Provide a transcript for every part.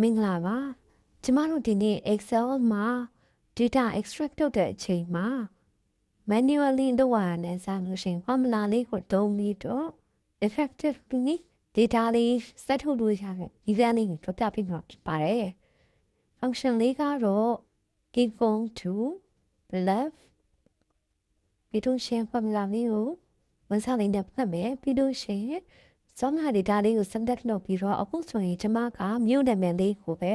မင်္ဂလာပါကျမတို့ဒီနေ့ Excel မှာ data extract လုပ်တဲ့အချိန်မှာ manually လုပ်ရတဲ့စာလို့ရှိရင် formula လေးကိုသုံးပြီးတော့ effectively data လေး set ထုတ်လို့ရတဲ့ဒီဇိုင်းလေးကိုပြပြပေးမှာဖြစ်ပါတယ် function လေးကတော့ equal to left ပြီးတော့ရှင်း formula လေးကိုဝန်ဆောင်လေးနဲ့ဖတ်မယ်ပြီးတော့ရှင်း စောမြဒေတာလေးကို select လုပ်ပြီးတော့အခုဆိုရင်ကျမကမြို့နာမည်လေးကိုပဲ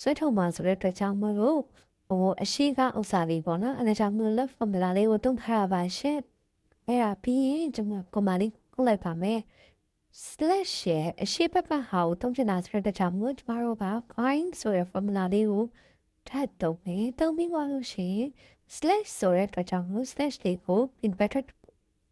ဆွဲထုတ်မှဆိုတဲ့အတွက်ကြောင့်မလို့ဟိုအရှိကဥစ္စာလေးပေါ့နော်အဲဒါကြောင့်မလို့ left formula လေးကိုတုံးထားရပါရှင့်အဲ့ဒါပြီးရင်ကျမကွန်မာလေးခုတ်လိုက်ပါမယ် slash ရဲ့အရှိဘက်ကဟာကိုတုံးချင်တာဆိုတဲ့အတွက်ကြောင့်မလို့ကျမတို့က find ဆိုတဲ့ formula လေးကိုထပ်တုံးမယ်တုံးပြီးသွားလို့ရှိရင် slash ဆိုတဲ့အတွက်ကြောင့်မလို့ slash လေးကို inverted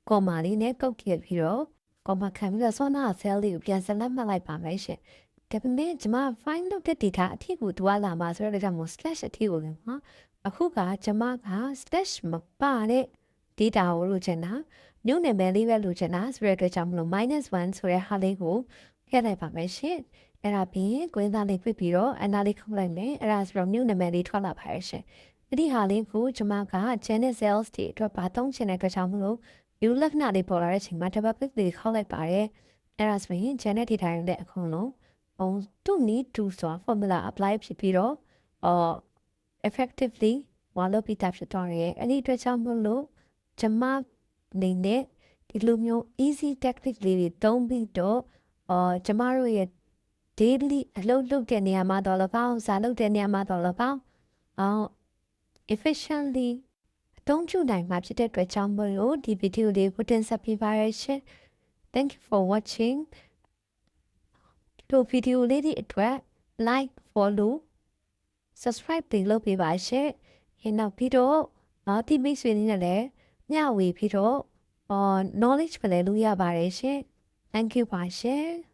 ကွန်မာလေးနဲ့ကုတ်ခဲ့ပြီးတော့ ကောမခံပြီးတော့ဆောနာဆဲလ်လေးကိုပြန်ဆက်လက်မှတ်လိုက်ပါမယ်ရှင်။ဒါပေမဲ့ကျွန်မ find လုပ်တဲ့ data အထည်ကိုတွားလာမှာဆိုတော့ဒါကြောင့်မို့ slash အထည်ကိုလည်းဟာအခုကကျွန်မက slash မပါတဲ့ data ကိုလိုချင်တာညုံနယ်မယ်လေးပဲလိုချင်တာဆိုတဲ့အတွက်ကြောင့်မလို့ -1 ဆိုတဲ့ဟာလေးကိုထည့်လိုက်ပါမယ်ရှင်။အဲ့ဒါပြီးကွင်းသားလေးပြပြီးတော့အနာလေးခုတ်လိုက်မယ်။အဲ့ဒါဆိုတော့ညုံနယ်မယ်လေးထွက်လာပါရဲ့ရှင်။အဲ့ဒီဟာလေးကိုကျွန်မက Janet Sales တွေအတွက်ပါသုံးချင်တဲ့အတွက်ကြောင့်မလို့ view လက္ခဏာလေးပေါ်လာတဲ့ချိန်မှာ double click လေးခေါက်လိုက်ပါတယ်အဲ့ဒါဆိုရင် Janet ဒီတိုင်းတဲ့အခုလုံး on to need to ဆိုတာ formula apply ဖြစ်ပြီးတော့အော် effectively ဝါလို့ပြီးတာဖြစ်သွားရဲ့အဲ့ဒီအတွက်ကြောင့်မလို့ကျမနေနဲ့ဒီလိုမျိုး easy technique လေးတွေသုံးပြီးတော့အော်ကျမတို့ရဲ့ daily အလုပ်လုပ်တဲ့နေရာမှာတော့၎င်းစာလုပ်တဲ့နေရာမှာတော့၎င်းအော် efficiently အ သုံးပြုနိုင်မှာဖြစ်တဲ့အတွက်ကြောင့်မလို့ဒီဗီဒီယိုလေးကိုတင်ဆက်ပေးပါရရှင် Thank you for watching ဒီဗီဒီယိုလေးဒီအတွက် like follow subscribe တွေလုပ်ပေးပါရှင်။ရင်နောက်ပြီးတော့နောက်တိမိတ်ဆွေတွေနဲ့လည်းမျှဝေပြီးတော့ knowledge ပဲလည်းလုပ်ရပါတယ်ရှင်။ Thank you ပါရှင်။